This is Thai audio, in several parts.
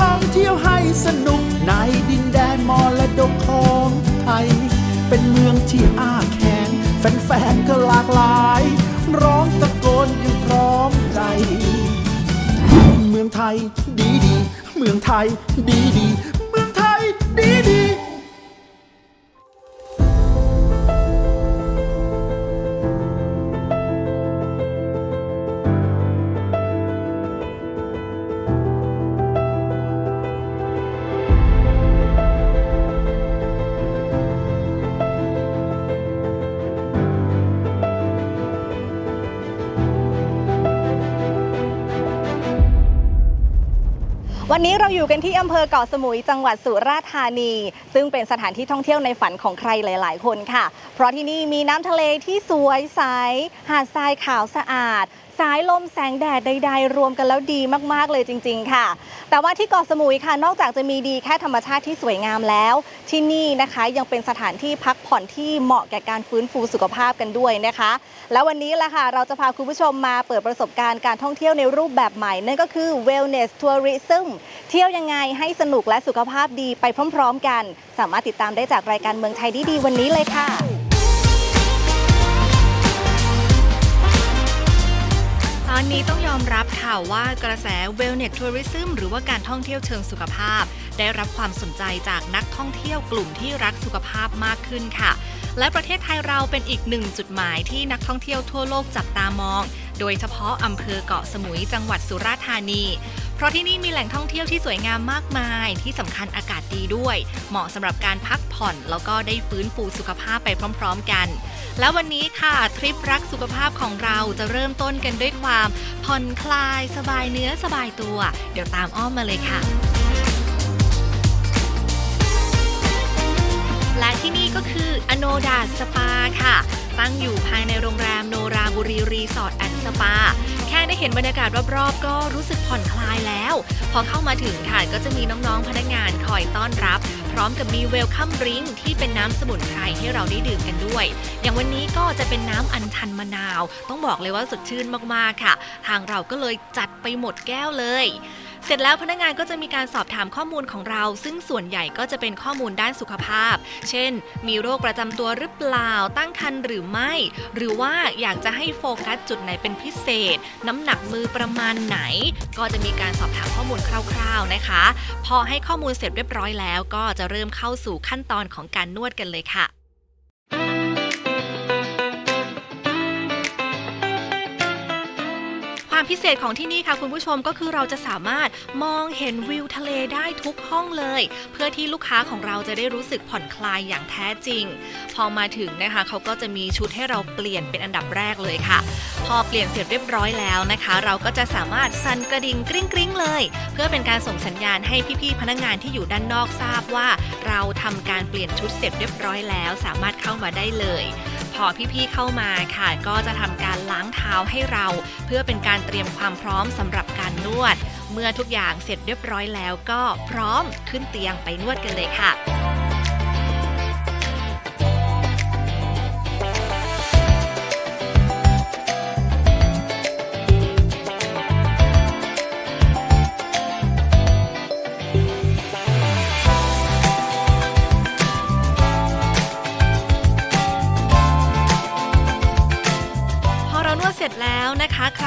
ท่องเที่ยวให้สนุกในดินแดนมอและดกของไทย เป็นเมืองที่อ้าแขนแฟนๆก็หลากหลาย ร้องตะโกนอย่างพร้อมใจ เมืองไทยดีดี เมืองไทยดีดี เมืองไทยดีดี วันนี้เราอยู่กันที่อำเภอเกาะสมุยจังหวัดสุราษฎร์ธานี ซึ่งเป็นสถานที่ท่องเที่ยวในฝันของใครหลาย ๆ คนค่ะ เพราะที่นี่มีน้ำทะเลที่สวยใส หาดทรายขาวสะอาด สายลมแสงแดดใดๆ รวมกันแล้วดีมากๆเลยจริง ๆ ค่ะ แต่ว่าที่เกาะสมุยค่ะ นอกจากจะมีดีแค่ธรรมชาติที่สวยงามแล้ว ที่นี่นะคะยังเป็นสถานที่พักผ่อนที่เหมาะแก่การฟื้นฟูสุขภาพกันด้วยนะคะ แล้ววันนี้ล่ะค่ะ เราจะพาคุณผู้ชมมาเปิดประสบการณ์การท่องเที่ยวในรูปแบบใหม่ นั่นก็คือ wellness tourism เที่ยวยังไงให้สนุกและสุขภาพดีไปพร้อม ๆ กัน สามารถติดตามได้จากรายการเมืองไทยดีๆวันนี้เลยค่ะ ตอนนี้ต้องยอมรับค่ะว่ากระแส Wellness Tourism หรือว่าการท่องเที่ยวเชิงสุขภาพ ได้รับความสนใจจากนักท่องเที่ยวกลุ่มที่รักสุขภาพมากขึ้นค่ะ และประเทศไทยเราเป็นอีกหนึ่งจุดหมายที่นักท่องเที่ยวทั่วโลกจับตามอง โดยเฉพาะอำเภอเกาะสมุยจังหวัดสุราษฎร์ธานี เพราะที่นี่มีแหล่งท่องเที่ยวที่สวยงามมากมาย ที่สำคัญอากาศดีด้วย เหมาะสำหรับการพักผ่อน แล้วก็ได้ฟื้นฟูสุขภาพไปพร้อม ๆ กัน แล้ววันนี้ค่ะทริปรักสุขภาพของเราจะเริ่มต้นกันด้วยความผ่อนคลาย สบายเนื้อสบายตัว เดี๋ยวตามอ้อมมาเลยค่ะและที่นี่ก็คืออโนดาสปาค่ะตั้งอยู่ภายในโรงแรมโนราบุรีรีสอร์ทแอนด์สปา แค่ได้เห็นบรรยากาศรอบๆ ก็รู้สึกผ่อนคลายแล้ว พอเข้ามาถึงค่ะก็จะมีน้องๆพนักงานคอยต้อนรับ พร้อมกับมีเวลคัมดริงที่เป็นน้ำสมุนไพรให้เราได้ดื่มกันด้วย อย่างวันนี้ก็จะเป็นน้ำอัญชันมะนาว ต้องบอกเลยว่าสดชื่นมากๆค่ะ ทางเราก็เลยจัดไปหมดแก้วเลย เสร็จแล้วพนักงานก็จะมีการสอบถามข้อมูลของเรา ซึ่งส่วนใหญ่ก็จะเป็นข้อมูลด้านสุขภาพ เช่น มีโรคประจำตัวหรือเปล่า ตั้งครรภ์หรือไม่ หรือว่าอยากจะให้โฟกัสจุดไหนเป็นพิเศษ น้ำหนักมือประมาณไหน ก็จะมีการสอบถามข้อมูลคร่าวๆนะคะ พอให้ข้อมูลเสร็จเรียบร้อยแล้ว ก็จะเริ่มเข้าสู่ขั้นตอนของการนวดกันเลยค่ะ ความพิเศษของที่นี่ค่ะคุณผู้ชมก็คือเราจะสามารถมองเห็นวิวทะเลได้ทุกห้องเลย เพื่อที่ลูกค้าของเราจะได้รู้สึกผ่อนคลายอย่างแท้จริง พอมาถึงนะคะเขาก็จะมีชุดให้เราเปลี่ยนเป็นอันดับแรกเลยค่ะ พอเปลี่ยนเสร็จเรียบร้อยแล้วนะคะ เราก็จะสามารถสั่นกระดิ่งกริ้งกริ้งๆเลย เพื่อเป็นการส่งสัญญาณให้พี่ๆพนักงานที่อยู่ด้านนอกทราบว่า เราทำการเปลี่ยนชุดเสร็จเรียบร้อยแล้ว สามารถเข้ามาได้เลย พอพี่ๆเข้ามาค่ะ ก็จะทำการล้างเท้าให้เรา เพื่อเป็นการเตรียมความพร้อมสำหรับการนวด เมื่อทุกอย่างเสร็จเรียบร้อยแล้วก็พร้อมขึ้นเตียงไปนวดกันเลยค่ะ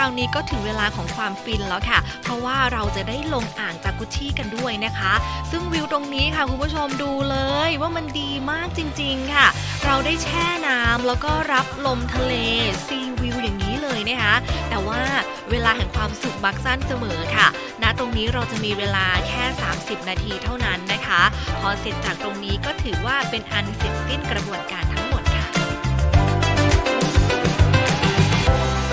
าวนี้ก็ถึงเวลาของความฟินแล้วค่ะ เพราะว่าเราจะได้ลงอ่างจากุชชี่กันด้วยนะคะ ซึ่งวิวตรงนี้ค่ะคุณผู้ชมดูเลยว่ามันดีมากจริง ๆค่ะ เราได้แช่น้ำแล้วก็รับลมทะเลซีวิวอย่างนี้เลยนะคะ แต่ว่าเวลาแห่งความสุขมักสั้นเสมอค่ะณตรงนี้เราจะมีเวลาแค่ 30 นาทีเท่านั้นนะคะ พอเสร็จจากตรงนี้ก็ถือว่าเป็นอันเสร็จสิ้นกระบวนการทั้ง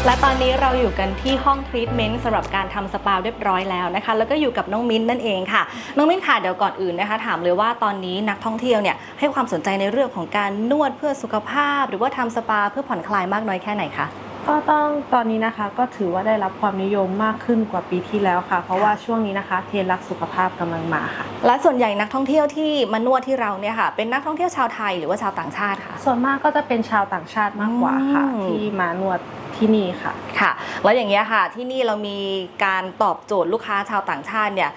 และตอนนี้เราอยู่กันที่ห้องทรีทเมนต์สำหรับการทำสปาเรียบร้อยแล้วนะคะ แล้วก็อยู่กับน้องมิ้นนั่นเองค่ะ น้องมิ้นค่ะเดี๋ยวก่อนอื่นนะคะ ถามเลยว่าตอนนี้นักท่องเที่ยวเนี่ยให้ความสนใจในเรื่องของการนวดเพื่อสุขภาพ หรือว่าทำสปาเพื่อผ่อนคลายมากน้อยแค่ไหนคะ ก็ต้องตอนนี้นะคะก็ถือว่าได้รับความนิยมมากขึ้นกว่าปีที่แล้วค่ะ เพราะว่าช่วงนี้นะคะ เทรนด์รักสุขภาพกำลังมาค่ะ และส่วนใหญ่นักท่องเที่ยวที่มานวดที่เราเนี่ยค่ะ เป็นนักท่องเที่ยวชาวไทยหรือว่าชาวต่างชาติคะส่วนมากก็จะเป็นชาวต่างชาติมากกว่าค่ะ อืม ที่มานวดที่นี่ค่ะ ค่ะ แล้วอย่างเงี้ยค่ะ ที่นี่เรามีการตอบโจทย์ลูกค้าชาวต่างชาติเนี่ย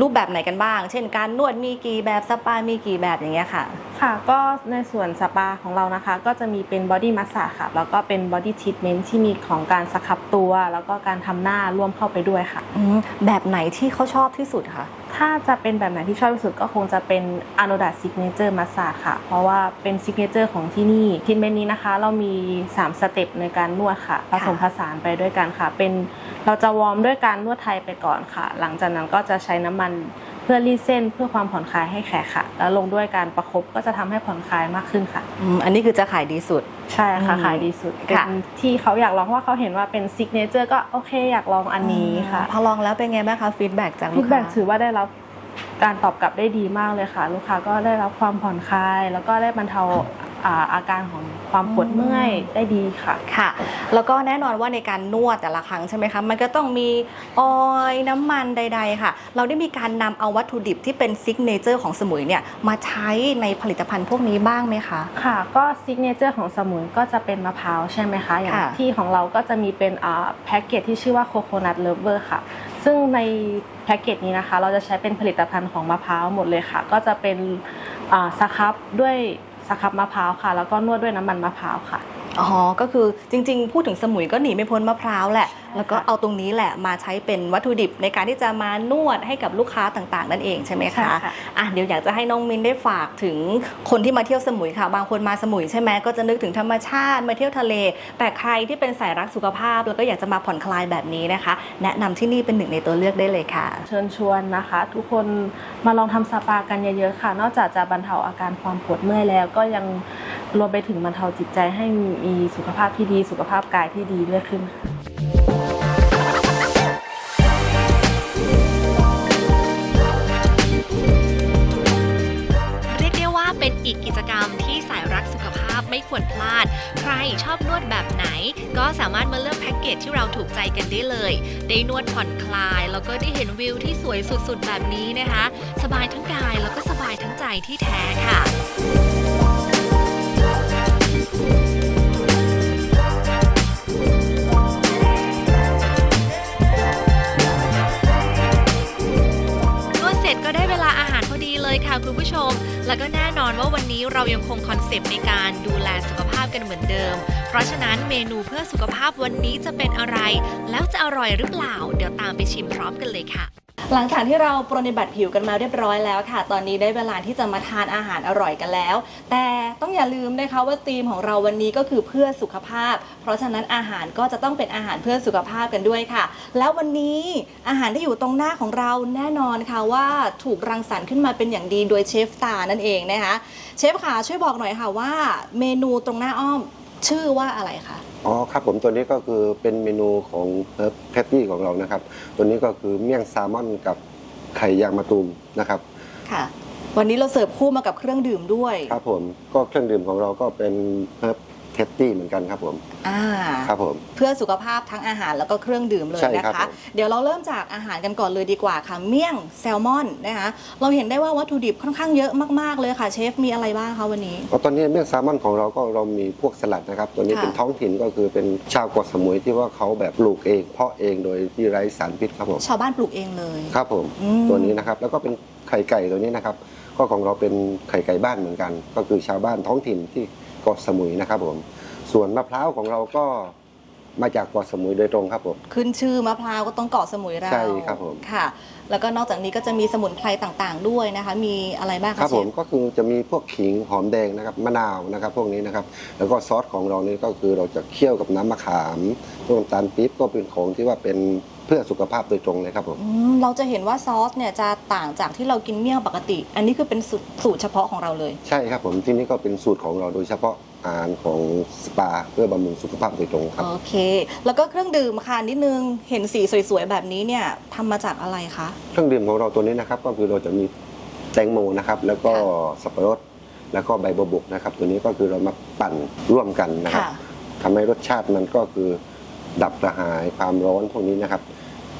รูปแบบไหนกันบ้าง เช่นการนวดมีกี่แบบสปา มีกี่แบบอย่างเงี้ยค่ะ ค่ะ ก็ในส่วนสปาของเรานะคะ ก็จะมีเป็นบอดี้มัสซาค่ะ แล้วก็เป็นบอดี้ทรีทเมนต์ที่มีของการสครับตัว แล้วก็การทำหน้าร่วมเข้าไปด้วยค่ะอืมแบบไหนที่เขาชอบที่สุดคะ ถ้าจะเป็นแบบไหนที่ชอบที่สุดก็คงจะเป็นอ n o d a ซิกเนเจอร์มัสซาค่ะ เพราะว่าเป็นซิกเนเจอร์ของที่นี่ทรีทเมนต์นี้นะคะ เรามี 3 สเต็ปในการนวดค่ะผสมผสานไปด้วยกันค่ะ เป็นเราจะวอร์มด้วยการนวดไทยไปก่อนค่ะ หลังจากนั้นก็จะใช้น้ำมัน เพื่อรีดเส้นเพื่อความผ่อนคลายให้แขกค่ะ แล้วลงด้วยการประคบก็จะทำให้ผ่อนคลายมากขึ้นค่ะอืมอันนี้คือจะขายดีสุด ใช่ค่ะอืมขายดีสุดค่ะเป็นที่เขาอยากลองเพราะว่าเขาเห็นว่าเป็นซิกเนเจอร์ก็โอเคอยากลองอันนี้ค่ะ พอลองแล้วเป็นไงบ้างคะฟีดแบ็จากลูฟีกดแบ็ค้าถือว่าได้รับการตอบกลับได้ดีมากเลยค่ะ ลูกค้าก็ได้รับความผ่อนคลาย แล้วก็ได้บรรเทา อ่าอาการของความปวดเมื่อยได้ดีค่ะค่ะ แล้วก็แน่นอนว่าในการนวดแต่ละครั้งใช่ไหมคะมันก็ต้องมีออยล์น้ำมันใด ๆ ค่ะ เราได้มีการนำเอาวัตถุดิบที่เป็นซิกเนเจอร์ของสมุยเนี่ยมาใช้ในผลิตภัณฑ์พวกนี้บ้างไหมคะค่ะ ก็ซิกเนเจอร์ของสมุนก็จะเป็นมะพร้าวใช่ไหมคะ อย่างค่ะที่ของเราก็จะมีเป็นอ่าแพ็กเกจที่ชื่อว่าโคโคนัทเลเวอร์ค่ะ ซึ่งในแพ็กเกจนี้นะคะ เราจะใช้เป็นผลิตภัณฑ์ของมะพร้าวหมดเลยค่ะ ก็จะเป็นอ่าสครับด้วย สครับมะพร้าวค่ะ แล้วก็นวดด้วยน้ำมันมะพร้าวค่ะ อ๋อ ก็คือจริง ๆ พูดถึงสมุยก็หนีไม่พ้นมะพร้าวแหละ แล้วก็ค่ะเอาตรงนี้แหละมาใช้เป็นวัตถุดิบในการที่จะมานวดให้กับลูกค้าต่างๆ นั่นเองใช่ไหมใช่คะค่ะอะเดี๋ยวอยากจะให้น้องมินได้ฝากถึงคนที่มาเที่ยวสมุยค่ะ บางคนมาสมุยใช่ไหมก็จะนึกถึงธรรมชาติมาเที่ยวทะเล แต่ใครที่เป็นสายรักสุขภาพ แล้วก็อยากจะมาผ่อนคลายแบบนี้นะคะ แนะนำที่นี่เป็นหนึ่งในตัวเลือกได้เลยค่ะ เชิญชวนนะคะ ทุกคนมาลองทำสปากันเยอะๆค่ะ นอกจากจะบรรเทาอาการความปวดเมื่อยแล้วก็ยังรวมไปถึงบรรเทาจิตใจให้มีสุขภาพที่ดีสุขภาพกายที่ดีด้วยขึ้นค่ะ ควรพลาด ใครชอบนวดแบบไหน ก็สามารถมาเลือกแพ็กเกจที่เราถูกใจกันได้เลย ได้นวดผ่อนคลาย แล้วก็ได้เห็นวิวที่สวยสุดๆ แบบนี้นะคะ สบายทั้งกายแล้วก็สบายทั้งใจที่แท้ค่ะนวดเสร็จก็ได้เวลาอาหารพอดีเลยค่ะคุณผู้ชม แล้วก็แน่นอนว่าวันนี้เรายังคงคอนเซปต์ในการดูแลสุขภาพกันเหมือนเดิม เพราะฉะนั้นเมนูเพื่อสุขภาพวันนี้จะเป็นอะไร แล้วจะอร่อยหรือเปล่า เดี๋ยวตามไปชิมพร้อมกันเลยค่ะ หลังจากที่เราปรนนิบัติผิวกันมาเรียบร้อยแล้วค่ะ ตอนนี้ได้เวลาที่จะมาทานอาหารอร่อยกันแล้ว แต่ต้องอย่าลืมนะคะว่าธีมของเราวันนี้ก็คือเพื่อสุขภาพ เพราะฉะนั้นอาหารก็จะต้องเป็นอาหารเพื่อสุขภาพกันด้วยค่ะ แล้ววันนี้อาหารที่อยู่ตรงหน้าของเราแน่นอนค่ะว่าถูกรังสรรค์ขึ้นมาเป็นอย่างดีโดยเชฟตานั่นเองนะคะ เชฟค่ะช่วยบอกหน่อยค่ะว่าเมนูตรงหน้าอ้อมชื่อว่าอะไรคะ อ๋อครับผมตัวนี้ก็คือเป็นเมนูของเฮิร์บแพตตี้ของเรานะครับ ตัวนี้ก็คือเมี่ยงแซลมอนกับไข่ยางมะตูมนะครับค่ะ วันนี้เราเสิร์ฟคู่มากับเครื่องดื่มด้วย ครับผมก็เครื่องดื่มของเราก็เป็นเฮิร์บ เทตตี้เหมือนกันครับผมอ่าครับผม เพื่อสุขภาพทั้งอาหารแล้วก็เครื่องดื่มเลยใช่นะครัคะผม เดี๋ยวเราเริ่มจากอาหารกันก่อนเลยดีกว่าค่ะ เมี่ยงแซลมอนนะคะเราเห็นได้ว่าวัตถุดิบค่อนข้างเยอะมากๆเลยค่ะเชฟมีอะไรบ้างคะวันนี้ ก็ตอนนี้เมี่ยงแซลมอนของเราก็เรามีพวกสลัดนะครับ ตัวนี้ค่ะ เป็นท้องถิ่นก็คือเป็นชาวเกาะสมุยที่ว่าเขาแบบปลูกเอง เพาะเองโดยที่ไร้สารพิษครับผมชาวบ้านปลูกเองเลย ครับผมอืม ตัวนี้นะครับแล้วก็เป็นไข่ไก่ตัวนี้นะครับ ก็ของเราเป็นไข่ไก่บ้านเหมือนกัน ก็คือชาวบ้านท้องถิ่นที่ เกาะสมุยนะครับผมส่วนมะพร้าวของเราก็ มาจากเกาะสมุยโดยตรงครับผม ขึ้นชื่อมะพร้าวก็ต้องเกาะสมุยเราใช่ครับผม ค่ะ แล้วก็นอกจากนี้ก็จะมีสมุนไพรต่างๆ ด้วยนะคะ มีอะไรบ้างคคะรับเชผมฟก็คือจะมีพวกขิงหอมแดงนะครับมะนาวนะครับ พวกนี้นะครับ แล้วก็ซอสของเรานี่ก็คือเราจะเคี่ยวกับน้ำมะขามพวกน้ำตาลปี๊บก็เป็นของที่ว่าเป็นเพื่อสุขภาพโดยตรงเลยครับผม อืมเราจะเห็นว่าซอสเนี่ยจะต่างจากที่เรากินเมี่ยงปกติ อันนี้คือเป็นสูตรสูตรเฉพาะของเราเลย ใช่ครับผมที่นี่ก็เป็นสูตรของเราโดยเฉพาะารของสปาเพื่อบำรุงสุขภาพโดยตรงครับ โอเค แล้วก็เครื่องดื่มค่ะนิดนึง เห็นสีสวยๆ แบบนี้เนี่ยทำมาจากอะไรคะ เครื่องดื่มของเราตัวนี้นะครับก็คือเราจะมีแตงโมนะครับแล้วก็สับปะรดแล้วก็ใบบัวบกนะครับ ตัวนี้ก็คือเรามาปั่นร่วมกันนะครับค่ะ ทำให้รสชาติมันก็คือดับกระหายความร้อนพวกนี้นะครับ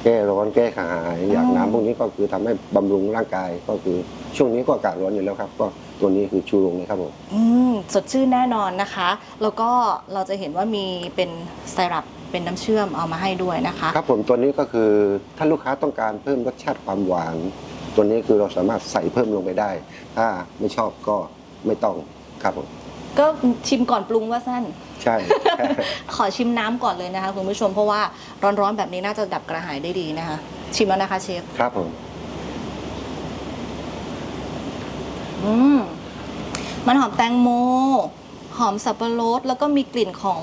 แก้ร้อนแก้กระหายอยากน้ำพวกนี้ก็คือทำให้บำรุงร่างกายก็คือช่วงนี้ก็อากาศร้อนอยู่แล้วครับ ก็ ตัวนี้คือชูโรงเลยครับผมอืมสดชื่นแน่นอนนะคะ แล้วก็เราจะเห็นว่ามีเป็นไซรัปเป็นน้ำเชื่อมเอามาให้ด้วยนะคะครับผมตัวนี้ก็คือถ้าลูกค้าต้องการเพิ่มรสชาติความหวาน ตัวนี้คือเราสามารถใส่เพิ่มลงไปได้ ถ้าไม่ชอบก็ไม่ต้องครับผมก็ชิมก่อนปรุงว่าสั้น ใช่ ขอชิมน้ำก่อนเลยนะคะคุณผู้ชมเพราะว่าร้อนๆแบบนี้น่าจะดับกระหายได้ดีนะคะ ชิมแล้วนะคะเชฟครับผม อืม มันหอมแตงโม หอมสับปะรดแล้วก็มีกลิ่นของ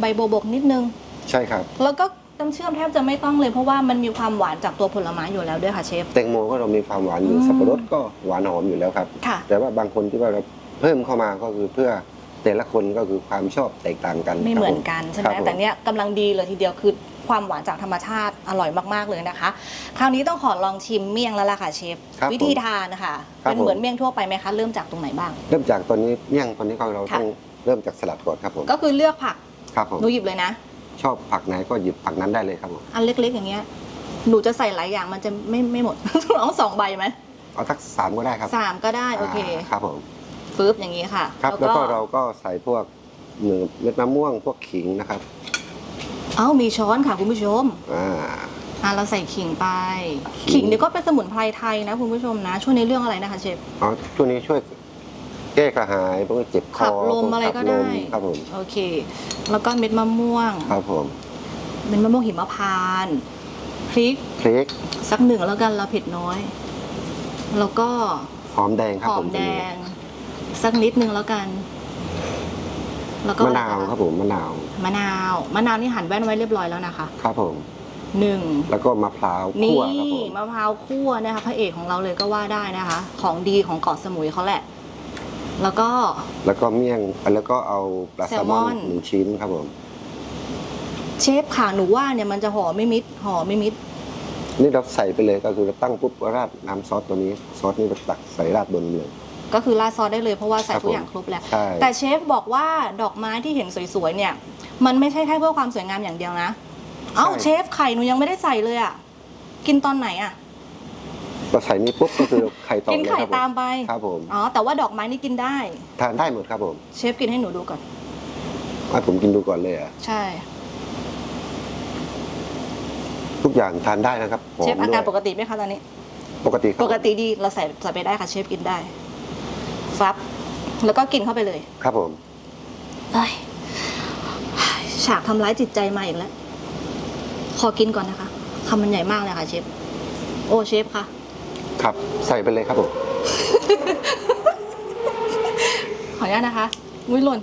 ใบโบวบกนิดนึง ใช่ครับ แล้วก็น้ำเชื่อมแทบจะไม่ต้องเลยเพราะว่ามันมีความหวานจากตัวผลไม้อยู่แล้วด้วยค่ะเชฟ แตงโมก็เรามีความหวานอยู่อืมสับปะรดก็หวานหอมอยู่แล้วครับ ค่ะ แต่ว่าบางคนที่ว่าเราเพิ่มเข้ามาก็คือเพื่อ แต่ละคนก็คือความชอบแตกต่างกันไม่ครับเหมือนผกันใช่ไหคมรับผแต่เนี้ยกำลังดีเลยทีเดียวคือความหวานจากธรรมชาติอร่อยมากๆเลยนะคะ คราวนี้ต้องขอลองชิมเมี่ยงแล้วล่ะค่ะเชฟครับวิธีทานนะคะครับเป็นเหมือนผมเมี่ยงทั่วไปไหมคะเริ่มจากตรงไหนบ้าง เริ่มจากตอนนี้เมี่ยงตอนนี้ของเราค่ะต้องเริ่มจากสลัดก่อนครับผมก็คือเลือกผักครับผมหนูหยิบเลยนะ ชอบผักไหนก็หยิบผักนั้นได้เลยครับผมอันเล็กๆ อย่างเงี้ยหนูจะใส่หลายอย่างมันจะไม่ไม่หมดเอาสองใบไหมเอาทักสามก็ได้ครับสามก็ได้โอเคาครับผม ปึ๊บอย่างนี้ค่ะครับ แล้วก็เราก็ใส่พวกเนื้อเม็ดมะม่วงพวกขิงนะครับ เอ้ามีช้อนค่ะคุณผู้ชมอ่าอะเราใส่ขิงไป ขิง ขิงนี่ก็เป็นสมุนไพรไทยนะคุณผู้ชมนะ ช่วยในเรื่องอะไรนะคะเชฟ อ๋อช่วงนี้ช่วยแก้กระหายพวกเจ็บคอขับลมพวอะไรก็ขับลได้มครับผม โอเค แล้วก็เม็ดมะม่วง ครับผมเม็ดมะม่วงหิมพานต์พริกพริกสักหนึ่งแล้วกันเราเผ็ดน้อย แล้วก็หอมแดงครับหอผมมแดง สักนิดนึงแล้วกัน แล้วก็มะนาวครับผมมะนาวมะนาวมะนาวนี่หั่นแว่นไว้เรียบร้อยแล้วนะคะครับผมหนึ่งแล้วก็มะพร้าวนี่คั่วครับผมมะพร้าวคั่วนะคะพระเอกของเราเลยก็ว่าได้นะคะ ของดีของเกาะสมุยเขาแหละ แล้วก็ แล้วก็เมี่ยงแล้วก็เอาปลาแซลมอนแซลมอน หนึ่งชิ้นครับผมเชฟค่ะหนูว่าเนี่ยมันจะห่อไม่มิดห่อไม่มิด นี่เราใส่ไปเลยก็คือเราตั้งปุ๊บก็ราดน้ำซอสตัวนี้ ซอสนี่เราตักใส่ราดบนเลย ก็คือราดซอสได้เลยเพราะว่าใส่ครับทุกอย่างผมครบแล้ว ใช่ แต่เชฟบอกว่าดอกไม้ที่เห็นสวยๆเนี่ย มันไม่ใช่แค่เพื่อความสวยงามอย่างเดียวนะ เอ้าเชฟไข่หนูยังไม่ได้ใส่เลยอะ กินตอนไหนอะ เราใส่นี่ปุ๊บก็คือไข่ต่อกินเลยไข่ครับผมตามไป ครับผม อ๋อ แต่ว่าดอกไม้นี่กินได้ ทานได้หมดครับผมเชฟกินให้หนูดูก่อนให้ผมกินดูก่อนเลยอะใช่ ทุกอย่างทานได้นะครับหอเชฟมอาด้วการยปกติไหมคะตอนนี้ ปกติครับปกติดีเราใส่ใส่ไปได้ค่ะเชฟกินได้ ฟับ แล้วก็กินเข้าไปเลย ครับผม เอ้ยฉากทำร้ายจิตใจมาอีกแล้ว ขอกินก่อนนะคะคำมันใหญ่มากเลยค่ะเชฟ โอ้เชฟคะครับ ใส่ไปเลยครับผม ขออนุญาตนะคะ มุ้ยหล่น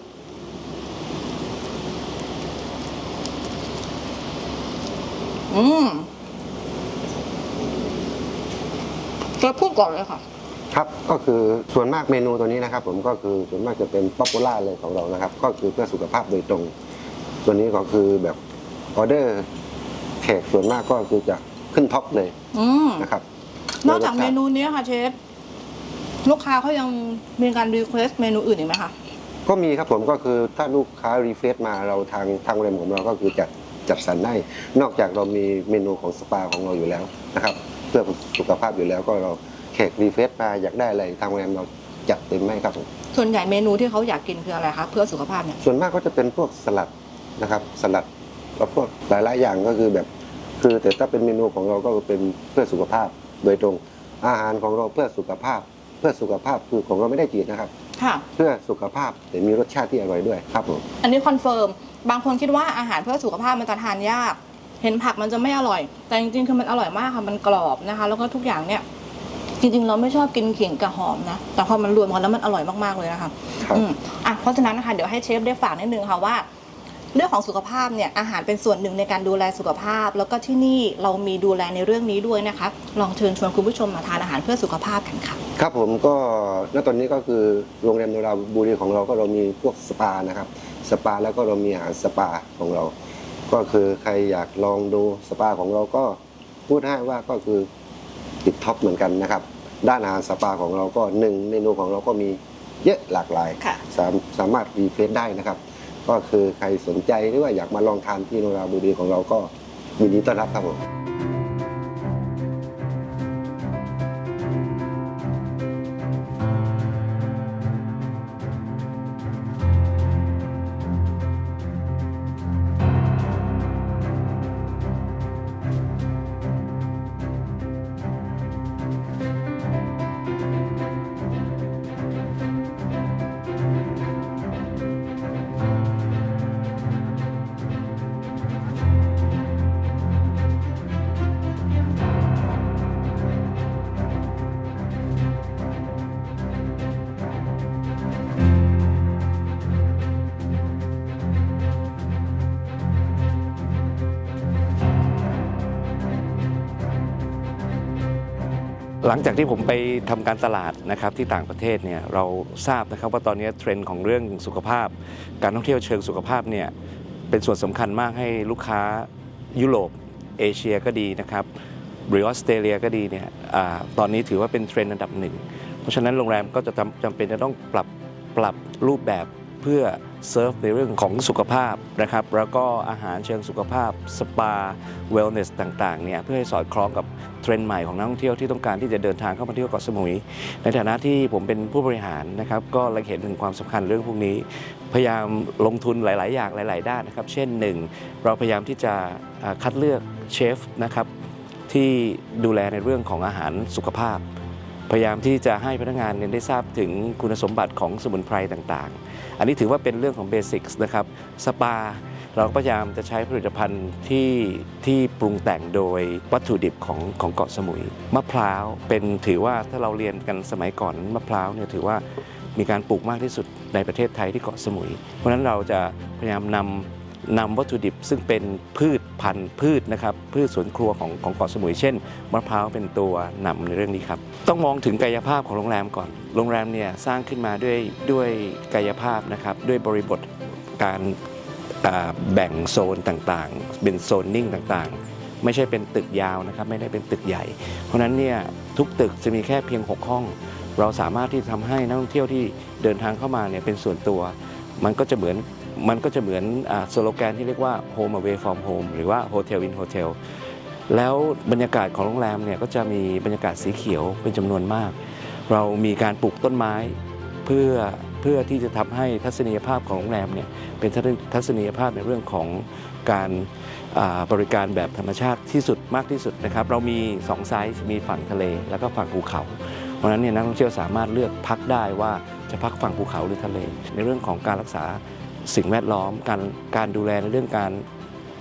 อืมจะพูดก่อนเลยค่ะ ครับก็คือส่วนมากเมนูตัวนี้นะครับ ผมก็คือส่วนมากจะเป็นป๊อปปูล่าเลยของเรานะครับ ก็คือเพื่อสุขภาพโดยตรง ตัวนี้ก็คือแบบออเดอร์แขกส่วนมากก็คือจะขึ้นท็อปเลยอืมนะครับนอกจากเมนูนี้ค่ะเชฟลูกค้าเขายังมีการรีเควสเมนูอื่นอีกไหมคะก็มีครับผมก็คือถ้าลูกค้ารีเฟซมาเราทางทางโรงแรมของเราก็คือจัดจัดสรรให้นอกจากเรามีเมนูของสปาของเราอยู่แล้วนะครับ เพื่อสุขภาพอยู่แล้วก็เรา แขกรีเฟซมาอยากได้อะไรทางโรงแรมเราจัดเต็มให้ครับผมส่วนใหญ่เมนูที่เขาอยากกินคืออะไรคะเพื่อสุขภาพเนี่ยส่วนมากก็จะเป็นพวกสลัดนะครับสลัดแล้วพวกหลายๆอย่างก็คือแบบ คือแต่ถ้าเป็นเมนูของเราก็เป็นเพื่อสุขภาพโดยตรง อาหารของเราเพื่อสุขภาพ เพื่อสุขภาพคือของเราไม่ได้จืดนะครับ ค่ะ เพื่อสุขภาพแต่มีรสชาติที่อร่อยด้วยครับผมอันนี้คอนเฟิร์มบางคนคิดว่าอาหารเพื่อสุขภาพมันจะทานยาก เห็นผักมันจะไม่อร่อย แต่จริงๆคือมันอร่อยมากค่ะมันกรอบนะคะ แล้วก็ทุกอย่างเนี่ย จริงๆ เราไม่ชอบกินขิงกับหอมนะ แต่พอมันรวมกันแล้วมันอร่อยมากๆเลยนะคะครับ อืมอะเพราะฉะนั้นนะคะเดี๋ยวให้เชฟได้ฝากนิดนึงค่ะว่า เรื่องของสุขภาพเนี่ยอาหารเป็นส่วนหนึ่งในการดูแลสุขภาพ แล้วก็ที่นี่เรามีดูแลในเรื่องนี้ด้วยนะคะลองเชิญชวนคุณผู้ชมมาทานอาหารเพื่อสุขภาพกันค่ะ ครับผมก็ณตอนนี้ก็คือโรงแรมโนราบุรีของเราก็เรามีพวกสปานะครับ สปาแล้วก็เรามีอาหารสปาของเรา ก็คือใครอยากลองดูสปาของเราก็พูดให้ว่าก็คือติดท็อปเหมือนกันนะครับ ด้านอาหารสปาของเราก็หนึ่งเมนูของเราก็มีเยอะหลากหลายค่ะสามสามารถรีเฟซได้นะครับ ก็คือใครสนใจหรือว่าอยากมาลองทานที่โนราบุรีของเราก็ยินดีต้อนรับครับผม ลังจากที่ผมไปทำการตลาดนะครับที่ต่างประเทศเนี่ยเราทราบนะครับว่าตอนนี้เทรนด์ของเรื่องสุขภาพ การท่องเที่ยวเชิงสุขภาพเนี่ยเป็นส่วนสำคัญมากให้ลูกค้ายุโรปเอเชียก็ดีนะครับหรือออสเตรเลียก็ดีเนี่ยอตอนนี้ถือว่าเป็นเทรนด์อันดับหนึ่ง เพราะฉะนั้นโรงแรมก็จะจำจำเป็นจะต้องปรับปรับรูปแบบเพื่อ เซิร์ฟในเรื่องของสุขภาพนะครับ แล้วก็อาหารเชิงสุขภาพ สปา เวลเนสต่างๆเนี่ยเพื่อให้สอดคล้องกับเทรนด์ใหม่ของนักท่องเที่ยวที่ต้องการที่จะเดินทางเข้ามาเที่ยวเกาะสมุย ในฐานะที่ผมเป็นผู้บริหารนะครับ ก็เล็งเห็นถึงความสำคัญเรื่องพวกนี้ พยายามลงทุนหลาย ๆ อย่างหลาย ๆ ด้านนะครับ เช่นหนึ่งเราพยายามที่จะคัดเลือกเชฟนะครับที่ดูแลในเรื่องของอาหารสุขภาพ พยายามที่จะให้พนักงานเนี่ยได้ทราบถึงคุณสมบัติของสมุนไพรต่างๆ อันนี้ถือว่าเป็นเรื่องของเบสิกส์นะครับสปาเราก็พยายามจะใช้ผลิตภัณฑ์ที่ที่ปรุงแต่งโดยวัตถุดิบของของเกาะสมุย มะพร้าวเป็นถือว่าถ้าเราเรียนกันสมัยก่อนมะพร้าวเนี่ยถือว่ามีการปลูกมากที่สุดในประเทศไทยที่เกาะสมุย เพราะฉะนั้นเราจะพยายามนำ นำวัตถุดิบซึ่งเป็นพืชพันธุ์พืชนะครับพืชสวนครัวของของเกาะสมุยเช่นมะพร้าวเป็นตัวนำในเรื่องนี้ครับต้องมองถึงกายภาพของโรงแรมก่อน โรงแรมเนี่ยสร้างขึ้นมาด้วยด้วยกายภาพนะครับด้วยบริบทการแบ่งโซนต่างๆ เป็นโซนนิ่งต่างๆ ไม่ใช่เป็นตึกยาวนะครับไม่ได้เป็นตึกใหญ่ เพราะฉะนั้นเนี่ยทุกตึกจะมีแค่เพียง 6 ห้อง เราสามารถที่จะทำให้นักท่องเที่ยวที่เดินทางเข้ามาเนี่ยเป็นส่วนตัว มันก็จะเหมือน มันก็จะเหมือนสโลแกนที่เรียกว่า home away from home หรือว่า hotel in hotel แล้วบรรยากาศของโรงแรมเนี่ยก็จะมีบรรยากาศสีเขียวเป็นจำนวนมาก เรามีการปลูกต้นไม้เพื่อเพื่อที่จะทำให้ทัศนียภาพของโรงแรมเนี่ยเป็นทัศนียภาพในเรื่องของการบริการแบบธรรมชาติที่สุดมากที่สุดนะครับ เรามี2ไซส์มีฝั่งทะเลแล้วก็ฝั่งภูเขาเพราะนั้นเนี่ยนักท่องเที่ยวสามารถเลือกพักได้ว่าจะพักฝั่งภูเขาหรือทะเล ในเรื่องของการรักษา สิ่งแวดล้อม การการดูแลในเรื่องการ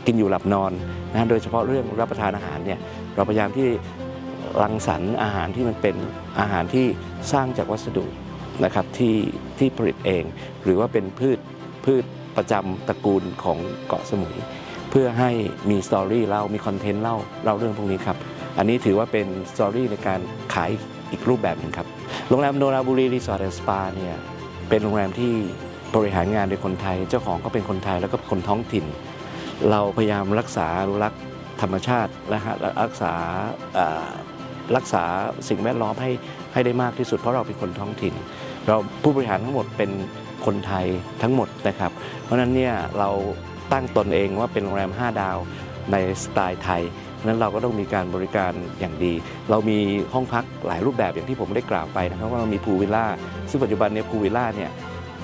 กินอยู่หลับนอนนะโดยเฉพาะเรื่องรับประทานอาหารเนี่ยเราพยายามที่รังสรรค์อาหารที่มันเป็นอาหารที่สร้างจากวัสดุนะครับที่ที่ผลิตเอง หรือว่าเป็นพืชพืชประจำตระกูลของเกาะสมุย เพื่อให้มีสตอรี่เล่ามีคอนเทนต์เล่าเล่าเรื่องพวกนี้ครับ อันนี้ถือว่าเป็นสตอรี่ในการขายอีกรูปแบบหนึ่งครับ โรงแรมโนราบุรีรีสอร์ทแอนด์สปาเนี่ยเป็นโรงแรมที่ บริหารงานโดยคนไทย เจ้าของก็เป็นคนไทยแล้วก็คนท้องถิ่น เราพยายามรักษาอนุรักษ์ธรรมชาติและรักษารักษาสิ่งแวดล้อมให้ให้ได้มากที่สุดเพราะเราเป็นคนท้องถิ่น เราผู้บริหารทั้งหมดเป็นคนไทยทั้งหมดนะครับ เพราะฉะนั้นเนี่ยเราตั้งตนเองว่าเป็นโรงแรม 5 ดาวในสไตล์ไทยเพราะนั้นเราก็ต้องมีการบริการอย่างดี เรามีห้องพักหลายรูปแบบอย่างที่ผมได้กล่าวไปนะครับว่าเรามีพูลวิลล่าซึ่งปัจจุบันเนี่ยพูลวิลล่าเนี่ย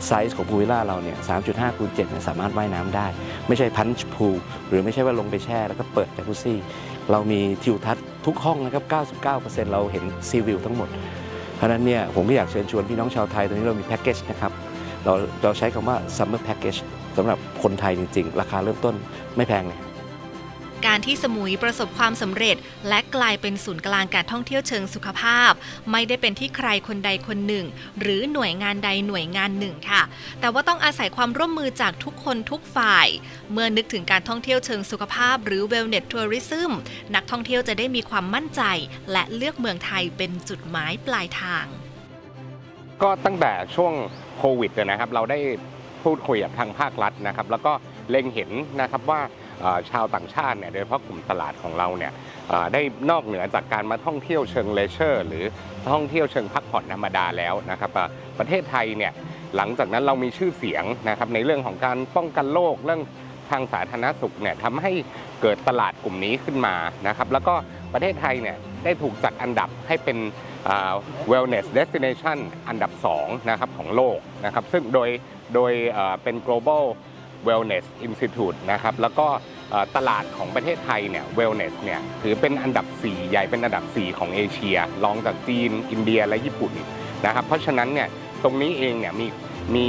ไซส์ของพูลวิลล่าเราเนี่ย3.5คูณ7เนี่ยสามารถว่ายน้ำได้ ไม่ใช่พันช์พูลหรือไม่ใช่ว่าลงไปแช่ แล้วก็เปิดจากุซี่ เรามีทิวทัศน์ทุกห้องนะครับ 99%เราเห็นซีวิวทั้งหมด เพราะนั้นเนี่ยผมก็อยากเชิญชวนพี่น้องชาวไทย ตอนนี้เรามีแพ็กเกจนะครับ เราเราใช้คำว่าซัมเมอร์แพ็กเกจสำหรับคนไทยจริง ๆ ราคาเริ่มต้นไม่แพงเลย การที่สมุยประสบความสำเร็จ และกลายเป็นศูนย์กลางการท่องเที่ยวเชิงสุขภาพ ไม่ได้เป็นที่ใครคนใดคนหนึ่ง หรือหน่วยงานใดหน่วยงานหนึ่งค่ะ แต่ว่าต้องอาศัยความร่วมมือจากทุกคนทุกฝ่าย เมื่อนึกถึงการท่องเที่ยวเชิงสุขภาพ หรือ wellness tourism นักท่องเที่ยวจะได้มีความมั่นใจ และเลือกเมืองไทยเป็นจุดหมายปลายทาง ก็ตั้งแต่ช่วงโควิดนะครับ เราได้พูดคุยกับทางภาครัฐนะครับ แล้วก็เล็งเห็นนะครับว่า ชาวต่างชาติเนี่ยโดยเฉพาะกลุ่มตลาดของเราเนี่ยได้นอกเหนือจากการมาท่องเที่ยวเชิงเลเชอร์ หรือท่องเที่ยวเชิงพักผ่อนธรรมดาแล้วนะครับประเทศไทยเนี่ยหลังจากนั้นเรามีชื่อเสียงนะครับในเรื่องของการป้องกันโรคเรื่องทางสาธารณสุขเนี่ยทำให้เกิดตลาดกลุ่มนี้ขึ้นมานะครับแล้วก็ประเทศไทยเนี่ยได้ถูกจัดอันดับให้เป็น wellness destination อันดับ2นะครับของโลกนะครับซึ่งโดยโดยเป็น global wellness institute นะครับแล้วก็ตลาดของประเทศไทยเนี่ย wellness เนี่ยถือเป็นอันดับ 4 ใหญ่เป็นอันดับ 4 ของเอเชียรองจากจีน อินเดียและญี่ปุ่นนะครับเพราะฉะนั้นเนี่ยตรงนี้เองเนี่ยมีมี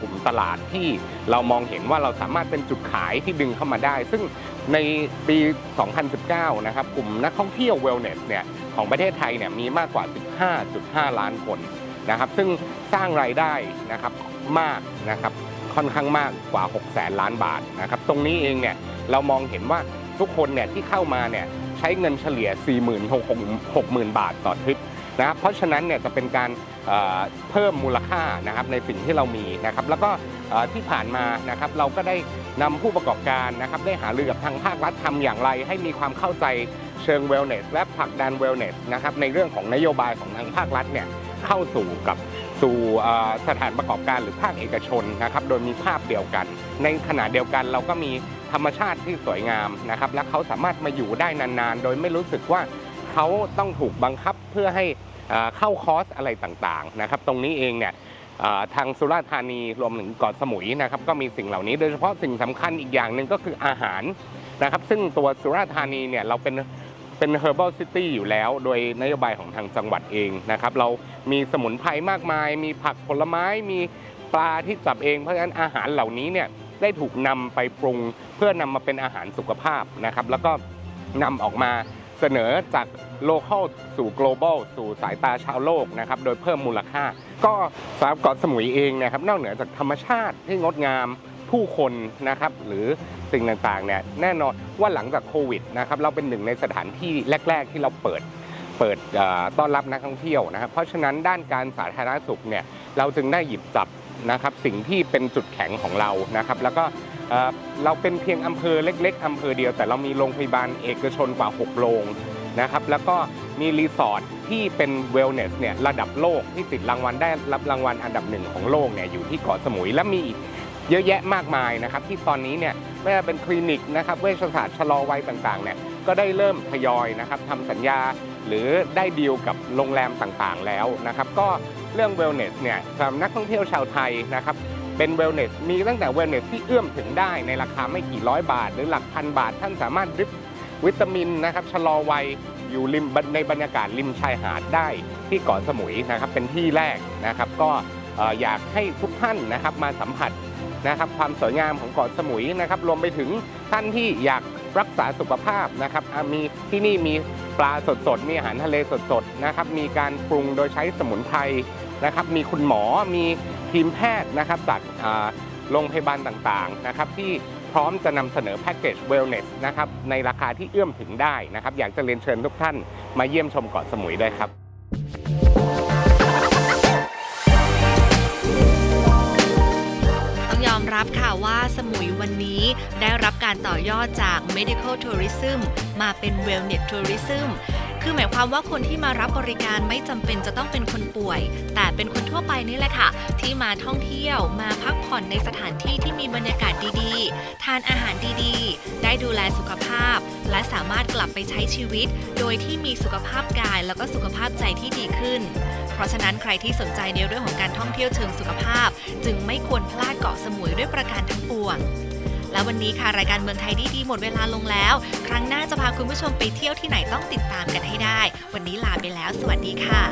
กลุ่มตลาดที่เรามองเห็นว่าเราสามารถเป็นจุดขายที่ดึงเข้ามาได้ ซึ่งในปี 2019 นะครับ กลุ่มนักท่องเที่ยว wellness เนี่ยของประเทศไทยเนี่ยมีมากกว่า 15.5 ล้านคนนะครับ ซึ่งสร้างรายได้นะครับมากนะครับ ค่อนข้างมากกว่า 6 แสนล้านบาทนะครับตรงนี้เองเนี่ยเรามองเห็นว่าทุกคนเนี่ยที่เข้ามาเนี่ยใช้เงินเฉลี่ย 46,000 บาทต่อทริปนะครับเพราะฉะนั้นเนี่ยจะเป็นการเเพิ่มมูลค่านะครับในสิ่งที่เรามีนะครับแล้วก็ที่ผ่านมานะครับเราก็ได้นำผู้ประกอบการนะครับได้หารือกับทางภาครัฐทำอย่างไร ให้มีความเข้าใจเชิง wellness และผลักดัน wellness นะครับในเรื่องของนโยบายของทางภาครัฐเนี่ยเข้าสู่กับ สู่สถานประกอบการหรือภาคเอกชนนะครับ โดยมีภาพเดียวกัน ในขณะเดียวกันเราก็มีธรรมชาติที่สวยงามนะครับ และเขาสามารถมาอยู่ได้นานๆ โดยไม่รู้สึกว่าเขาต้องถูกบังคับเพื่อให้เข้าคอร์สอะไรต่างๆนะครับ ตรงนี้เองเนี่ยทางสุราษฎร์ธานีรวมถึงเกาะสมุยนะครับก็มีสิ่งเหล่านี้ โดยเฉพาะสิ่งสำคัญอีกอย่างหนึ่งก็คืออาหารนะครับ ซึ่งตัวสุราษฎร์ธานีเนี่ยเราเป็น เป็น herbal city อยู่แล้ว โดยนโยบายของทางจังหวัดเองนะครับเรามีสมุนไพรมากมาย มีผักผลไม้มีปลาที่จับเองเพราะฉะนั้นอาหารเหล่านี้เนี่ยได้ถูกนำไปปรุงเพื่อนำมาเป็นอาหารสุขภาพนะครับ แล้วก็นำออกมาเสนอจาก local สู่ global สู่สายตาชาวโลกนะครับ โดยเพิ่มมูลค่า ก็สำหรับเกาะสมุยเองนะครับ นอกเหนือจากธรรมชาติที่งดงาม ผู้คนนะครับหรือสิ่งต่างๆเนี่ยแน่นอนว่าหลังจากโควิดนะครับเราเป็นหนึ่งในสถานที่แรก ๆ ที่เราเปิดเปิดต้อนรับนักท่องเที่ยวนะครับเพราะฉะนั้นด้านการสาธารณสุขเนี่ยเราจึงได้หยิบจับนะครับสิ่งที่เป็นจุดแข็งของเรานะครับ แล้วก็เอ่อเราเป็นเพียงอำเภอเล็ก ๆอำเภอเดียว แต่เรามีโรงพยาบาลเอกชนกว่า 6 โรงนะครับ แล้วก็มีรีสอร์ทที่เป็นเวลเนสเนี่ยระดับโลกที่ติดรางวัลได้รับรางวัลอันดับหนึ่งของโลกเนี่ยอยู่ที่เกาะสมุยและมีอีก เยอะแยะมากมายนะครับที่ตอนนี้เนี่ยไม่ว่าเป็นคลินิกนะครับเวชศาสตร์ชะลอวัยต่างๆเนี่ยก็ได้เริ่มทยอยนะครับทำสัญญาหรือได้ดีลกับโรงแรมต่างๆแล้วนะครับก็เรื่องเวลเนสเนี่ยสำหรับนักท่องเที่ยวชาวไทยนะครับเป็นเวลเนสมีตั้งแต่เวลเนสที่เอื้อมถึงได้ในราคาไม่กี่ร้อยบาท หรือหลักพันบาท ท่านสามารถดริปวิตามินนะครับชะลอวัยอยู่ริมในบรรยากาศริมชายหาดได้ที่เกาะสมุยนะครับเป็นที่แรกนะครับก็อยากให้ทุกท่านนะครับมาสัมผัส นะครับความสวยงามของเกาะสมุยนะครับรวมไปถึงท่านที่อยากรักษาสุขภาพนะครับมีที่นี่มีปลาสดๆ มีอาหารทะเลสดๆนะครับมีการปรุงโดยใช้สมุนไพรนะครับมีคุณหมอมีทีมแพทย์นะครับจากโรงพยาบาลต่างๆนะครับที่พร้อมจะนำเสนอแพ็กเกจ Wellness นะครับในราคาที่เอื้อมถึงได้นะครับอยากจะเรียนเชิญทุกท่านมาเยี่ยมชมเกาะสมุยด้วยครับ รับค่ะว่าสมุยวันนี้ได้รับการต่อยอดจาก medical tourism มาเป็น wellness tourism คือหมายความว่าคนที่มารับบริการไม่จำเป็นจะต้องเป็นคนป่วย แต่เป็นคนทั่วไปนี่แหละค่ะ ที่มาท่องเที่ยวมาพักผ่อนในสถานที่ที่มีบรรยากาศดีๆ ทานอาหารดีๆ ได้ดูแลสุขภาพ และสามารถกลับไปใช้ชีวิต โดยที่มีสุขภาพกายแล้วก็สุขภาพใจที่ดีขึ้น ราะฉะนั้นใครที่สนใจในเรื่องของการท่องเที่ยวเชิงสุขภาพ จึงไม่ควรพลาดเกาะสมุยด้วยประการทั้งปวงและวันนี้ค่ะ รายการเมืองไทยดีๆหมดเวลาลงแล้ว ครั้งหน้าจะพาคุณผู้ชมไปเที่ยวที่ไหนต้องติดตามกันให้ได้ วันนี้ลาไปแล้ว สวัสดีค่ะ